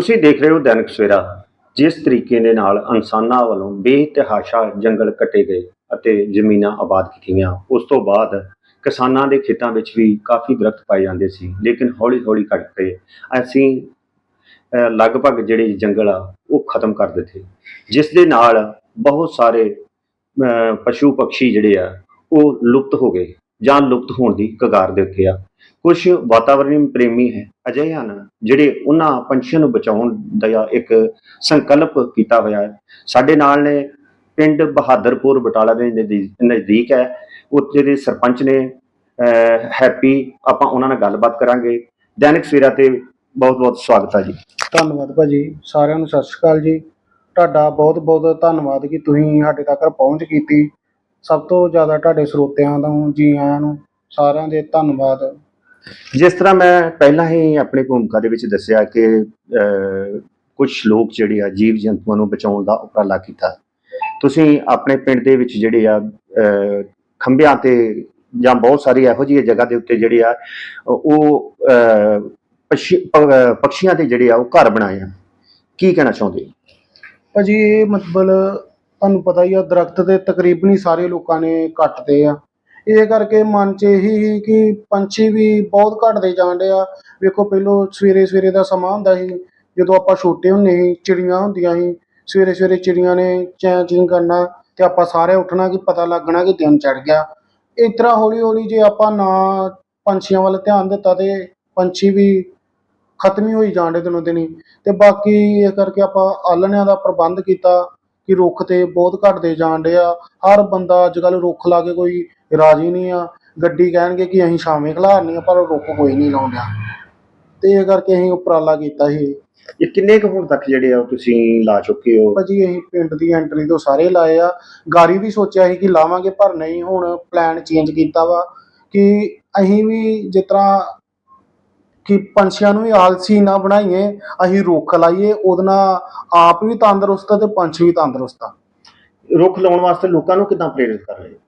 ਤੁਸੀਂ ਦੇਖ ਰਹੇ ਹੋ ਦੈਨਿਕ ਸਵੇਰਾ। ਜਿਸ ਤਰੀਕੇ ਦੇ ਨਾਲ ਇਨਸਾਨਾਂ ਵੱਲੋਂ ਬੇਤਹਾਸ਼ਾ ਜੰਗਲ ਕੱਟੇ ਗਏ ਅਤੇ ਜ਼ਮੀਨਾਂ ਆਬਾਦ ਕੀਤੀਆਂ। ਉਸ ਤੋਂ ਬਾਅਦ ਕਿਸਾਨਾਂ ਦੇ ਖੇਤਾਂ ਵਿੱਚ ਵੀ ਕਾਫੀ ਦਰਖਤ ਪਾਏ ਜਾਂਦੇ ਸੀ, ਲੇਕਿਨ ਹੌਲੀ-ਹੌਲੀ ਕੱਟ ਕੇ ਅਸੀਂ ਲਗਭਗ ਜਿਹੜੇ ਜੰਗਲ ਆ, ਉਹ ਖਤਮ ਕਰ ਦਿੱਤੇ। ਜਿਸ ਦੇ ਨਾਲ ਬਹੁਤ ਸਾਰੇ ਪਸ਼ੂ ਪੰਛੀ ਜਿਹੜੇ ਆ, ਉਹ ਲੁਪਤ ਹੋ ਗਏ। ਜਾਂ ਲੁਪਤ ਹੋਣ ਦੀ ਕਗਾਰ ਦੇ ਉੱਤੇ ਆ। ਕੁਝ ਵਾਤਾਵਰਣੀ ਪ੍ਰੇਮੀ ਹੈ, ਅਜਿਹੇ ਹਨ ਜਿਹੜੇ ਉਹਨਾਂ ਪੰਛੀਆਂ ਨੂੰ ਬਚਾਉਣ ਦਾ ਇੱਕ ਸੰਕਲਪ ਕੀਤਾ ਹੋਇਆ ਹੈ। ਸਾਡੇ ਨਾਲ ਨੇ ਪਿੰਡ ਬਹਾਦਰਪੁਰ ਬਟਾਲਾ ਦੇ ਨਜ਼ਦੀ- ਨਜ਼ਦੀਕ ਹੈ। ਉੱਥੇ ਦੇ ਸਰਪੰਚ ਨੇ ਹੈਪੀ, ਆਪਾਂ ਉਹਨਾਂ ਨਾਲ ਗੱਲਬਾਤ ਕਰਾਂਗੇ। ਦੈਨਿਕ ਸਵੇਰਾ ਤੇ ਬਹੁਤ ਬਹੁਤ ਸਵਾਗਤ ਹੈ ਜੀ। ਧੰਨਵਾਦ ਭਾਜੀ, ਸਾਰਿਆਂ ਨੂੰ ਸਤਿ ਸ਼੍ਰੀ ਅਕਾਲ ਜੀ। ਤੁਹਾਡਾ ਬਹੁਤ ਬਹੁਤ ਧੰਨਵਾਦ ਕਿ ਤੁਸੀਂ ਸਾਡੇ ਤੱਕ ਪਹੁੰਚ ਕੀਤੀ। ਸਭ ਤੋਂ ਜ਼ਿਆਦਾ ਤੁਹਾਡੇ ਸਰੋਤਿਆਂ ਦਾ ਜੀ ਆਇਆਂ ਨੂੰ ਸਾਰਿਆਂ ਦੇ ਧੰਨਵਾਦ। ਜਿਸ ਤਰ੍ਹਾਂ ਮੈਂ ਪਹਿਲਾਂ ਹੀ ਆਪਣੀ ਭੂਮਿਕਾ ਦੇ ਵਿੱਚ ਦੱਸਿਆ ਕਿ ਕੁਝ ਲੋਕ ਜਿਹੜੇ ਆ ਜੀਵ ਜੰਤੂਆਂ ਨੂੰ ਬਚਾਉਣ ਦਾ ਉਪਰਾਲਾ ਕੀਤਾ। ਤੁਸੀਂ ਆਪਣੇ ਪਿੰਡ ਦੇ ਵਿੱਚ ਜਿਹੜੇ ਆ ਖੰਭਿਆਂ ਤੇ ਜਾਂ ਬਹੁਤ ਸਾਰੀ ਇਹੋ ਜਿਹੀ ਜਗ੍ਹਾ ਦੇ ਉੱਤੇ ਜਿਹੜੇ ਆ ਉਹ ਅਹ, ਪਸ਼ੀ- ਪ- ਪੰਛੀਆਂ ਦੇ ਜਿਹੜੇ ਆ ਉਹ ਘਰ ਬਣਾਏ ਆ। ਕੀ ਕਹਿਣਾ ਚਾਹੁੰਦੇ? ਭਾਜੀ ਇਹ ਮਤਲਬ ਤੁਹਾਨੂੰ ਪਤਾ ਹੀ ਆ, ਦਰਖਤ ਤੇ ਤਕਰੀਬਨ ਹੀ ਸਾਰੇ ਲੋਕਾਂ ਨੇ ਕੱਟਦੇ ਆ। ਇਹ ਕਰਕੇ ਮਨ 'ਚ ਇਹੀ ਸੀ ਕਿ ਪੰਛੀ ਵੀ ਬਹੁਤ ਘਟਦੇ ਜਾਣ ਡੇ ਆ। ਵੇਖੋ, ਪਹਿਲੋਂ ਸਵੇਰੇ ਸਵੇਰੇ ਦਾ ਸਮਾਂ ਹੁੰਦਾ ਸੀ, ਜਦੋਂ ਆਪਾਂ ਛੋਟੇ ਹੁੰਦੇ ਸੀ, ਚਿੜੀਆਂ ਹੁੰਦੀਆਂ ਸੀ ਸਵੇਰੇ ਸਵੇਰੇ ਚਿੜੀਆਂ ਨੇ ਚੈਂ ਚਿੰ ਕਰਨਾ ਤੇ ਆਪਾਂ ਸਾਰੇ ਉੱਠਣਾ ਕਿ ਪਤਾ ਲੱਗਣਾ ਕਿ ਦਿਨ ਚੜ ਗਿਆ। ਇਸ ਤਰ੍ਹਾਂ ਹੌਲੀ ਹੌਲੀ ਜੇ ਆਪਾਂ ਨਾ ਪੰਛੀਆਂ ਵੱਲ ਧਿਆਨ ਦਿੱਤਾ ਤੇ ਪੰਛੀ ਵੀ ਖਤਮ ਹੀ ਹੋਈ ਜਾਣ ਡੇ ਦਿਨੋਂ ਦਿਨੀ ਤੇ ਬਾਕੀ ਇਹ ਕਰਕੇ ਆਪਾਂ ਆਲਣਿਆਂ ਦਾ ਪ੍ਰਬੰਧ ਕੀਤਾ। ਕਿ ਰੁੱਖ ਤੇ ਬਹੁਤ ਘਟਦੇ ਜਾਣ ਡੇ ਆ। ਹਰ ਬੰਦਾ ਅੱਜ ਕੱਲ੍ਹ ਰੁੱਖ ਲਾ ਕੇ ਕੋਈ ਰਾਜੀ ਨਹੀਂ ਆ। ਗੱਡੀ ਕਹਿਣਗੇ ਕਿ ਅਸੀਂ ਛਾਵੇਂ ਖਿਲਾਰਨੀ ਆ ਪਰ ਰੁੱਖ ਕੋਈ ਨਹੀਂ ਲਾਉਂਦਾ ਤੇ ਇਹ ਕਰਕੇ ਅਸੀਂ ਉਪਰਾਲਾ ਕੀਤਾ ਸੀ। ਇਹ ਕਿੰਨੇ ਕੁ ਹੁਣ ਤੱਕ ਜਿਹੜੇ ਆ ਤੁਸੀਂ ਲਾ ਚੁੱਕੇ ਹੋ? ਭਾਜੀ ਅਸੀਂ ਪਿੰਡ ਦੀ ਐਂਟਰੀ ਤੋਂ ਸਾਰੇ ਲਾਏ ਆ। ਗਾਰੀ ਵੀ ਸੋਚਿਆ ਸੀ ਕਿ ਲਾਵਾਂਗੇ ਪਰ ਨਹੀਂ ਹੁਣ ਪਲਾਨ ਚੇਂਜ ਕੀਤਾ ਵਾ ਕਿ ਅਸੀਂ ਵੀ ਜਿਸ ਤਰ੍ਹਾਂ ਕਿ ਪੰਛੀਆਂ ਨੂੰ ਵੀ ਆਲਸੀ ਨਾ ਬਣਾਈਏ ਅਸੀਂ ਰੁੱਖ ਲਾਈਏ ਉਹਦੇ ਨਾਲ ਆਪ ਵੀ ਤੰਦਰੁਸਤ ਆ ਤੇ ਪੰਛੀ ਵੀ ਤੰਦਰੁਸਤ ਆ। ਰੁੱਖ ਲਾਉਣ ਵਾਸਤੇ ਲੋਕਾਂ ਨੂੰ ਕਿਦਾਂ ਪ੍ਰੇਰਿਤ ਕਰ ਰਹੇ ਹੋ?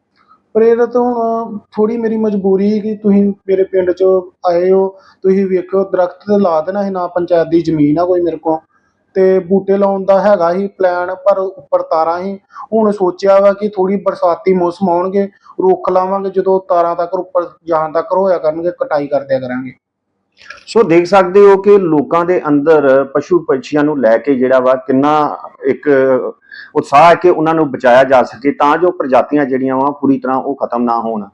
ਪ੍ਰੇਰਿਤ ਹੁਣ ਥੋੜੀ ਮੇਰੀ ਮਜਬੂਰੀ ਸੀ ਕਿ ਤੁਸੀਂ ਮੇਰੇ ਪਿੰਡ 'ਚ ਆਏ ਹੋ ਤੁਸੀਂ ਵੇਖੋ ਦਰਖਤ ਤੇ ਲਾ ਦੇਣਾ ਸੀ ਨਾ ਪੰਚਾਇਤ ਦੀ ਜ਼ਮੀਨ ਆ ਕੋਈ ਮੇਰੇ ਕੋਲ। ਤੇ ਬੂਟੇ ਲਾਉਣ ਦਾ ਹੈਗਾ ਸੀ ਪਲਾਨ ਪਰ ਉੱਪਰ ਤਾਰਾਂ ਸੀ। ਹੁਣ ਸੋਚਿਆ ਵਾ ਕਿ ਥੋੜੀ ਬਰਸਾਤੀ ਮੌਸਮ ਆਉਣਗੇ ਰੁੱਖ ਲਾਵਾਂਗੇ ਜਦੋਂ ਤਾਰਾਂ ਤੱਕ ਉੱਪਰ ਜਾਣ ਤੱਕ ਹੋਇਆ ਕਰਨਗੇ ਕਟਾਈ ਕਰਦਿਆ ਕਰਾਂਗੇ। ਸੋ ਦੇਖ ਸਕਦੇ ਹੋ ਕਿ ਲੋਕਾਂ ਦੇ ਅੰਦਰ ਪਸ਼ੂ ਪੰਛੀਆਂ ਨੂੰ ਲੈ ਕੇ ਜਿਹੜਾ ਵਾ ਕਿੰਨਾ ਇੱਕ ਉਤਸ਼ਾਹ ਹੈ ਕਿ ਉਹਨਾਂ ਨੂੰ ਬਚਾਇਆ ਜਾ ਸਕੇ ਤਾਂ ਜੋ ਪ੍ਰਜਾਤੀਆਂ ਜਿਹੜੀਆਂ ਵਾ ਪੂਰੀ ਤਰ੍ਹਾਂ ਉਹ ਖਤਮ ਨਾ ਹੋਣ।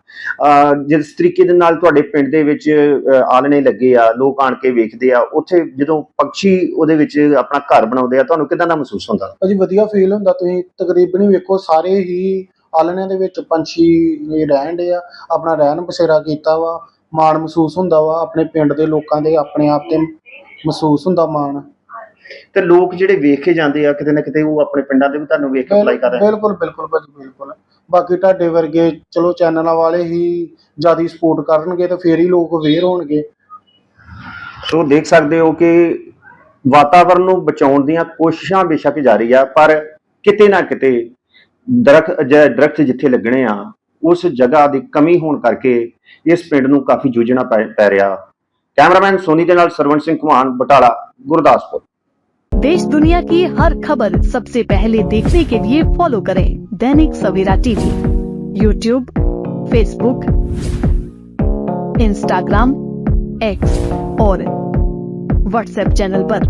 ਜਿਸ ਤਰੀਕੇ ਦੇ ਨਾਲ ਤੁਹਾਡੇ ਪਿੰਡ ਦੇ ਵਿੱਚ ਅਹ, ਆਲਣੇ ਲੱਗੇ ਆ ਲੋਕ ਆਣ ਕੇ ਵੇਖਦੇ ਆ ਉੱਥੇ ਜਦੋਂ ਪੰਛੀ ਉਹਦੇ ਵਿੱਚ ਆਪਣਾ ਘਰ ਬਣਾਉਂਦੇ ਆ ਤੁਹਾਨੂੰ ਕਿਦਾਂ ਦਾ ਮਹਿਸੂਸ ਹੁੰਦਾ? ਭਾਜੀ ਵਧੀਆ ਫੀਲ ਹੁੰਦਾ ਤੁਸੀਂ ਤਕਰੀਬਨ ਹੀ ਵੇਖੋ ਸਾਰੇ ਹੀ ਆਲਣਿਆਂ ਦੇ ਵਿੱਚ ਪੰਛੀ ਰਹਿਣ ਦੇ ਆ ਆਪਣਾ ਰਹਿਣ ਬਸੇਰਾ ਕੀਤਾ ਵਾ। ਮਾਣ ਮਹਿਸੂਸ ਹੁੰਦਾ ਵਾ ਆਪਣੇ ਪਿੰਡ ਦੇ ਲੋਕਾਂ ਦੇ ਆਪਣੇ ਆਪ ਤੇ ਮਹਿਸੂਸ ਹੁੰਦਾ ਮਾਣ। ਤੇ ਲੋਕ ਜਿਹੜੇ ਵੇਖ ਕੇ ਜਾਂਦੇ ਆ ਕਿਤੇ ਨਾ ਕਿਤੇ ਉਹ ਆਪਣੇ ਪਿੰਡਾਂ ਦੇ ਵੀ ਤੁਹਾਨੂੰ ਵੇਖ ਕੇ ਅਪਲਾਈ ਕਰਦੇ ਆ। ਬਿਲਕੁਲ ਬਿਲਕੁਲ ਭਾਜੀ ਬਿਲਕੁਲ। ਬਾਕੀ ਤੁਹਾਡੇ ਵਰਗੇ ਚਲੋ ਚੈਨਲਾਂ ਵਾਲੇ ਹੀ ਜ਼ਿਆਦਾ ਸਪੋਰਟ ਕਰਨਗੇ ਤੇ ਫੇਰ ਹੀ ਲੋਕ ਅਵੇਅਰ ਹੋਣਗੇ। ਸੋ ਦੇਖ ਸਕਦੇ ਹੋ ਕਿ ਵਾਤਾਵਰਣ ਨੂੰ ਬਚਾਉਣ ਦੀਆਂ ਕੋਸ਼ਿਸ਼ਾਂ ਬੇਸ਼ੱਕ ਜਾਰੀ ਆ ਪਰ ਕਿਤੇ ਨਾ ਕਿਤੇ ਦਰਖਤ ਦਰਖਤ ਜਿੱਥੇ ਲੱਗਣੇ ਆ ਉਸ ਜਗ੍ਹਾ ਦੀ ਕਮੀ ਹੋਣ ਕਰਕੇ ਇਸ ਪਿੰਡ ਨੂੰ ਕਾਫੀ ਜੂਝਣਾ ਪੈ ਪੈ ਰਿਹਾ ਕੈਮਰਾਮੈਨ ਸੋਨੀ ਦੇ ਨਾਲ ਸਰਵਣ ਸਿੰਘ ਕੁਮਾਨ ਬਟਾਲਾ ਗੁਰਦਾਸਪੁਰ देश दुनिया की हर खबर सबसे पहले देखने के लिए फॉलो करें Dainik Savera TV YouTube Facebook Instagram X और व्हाट्सएप चैनल पर।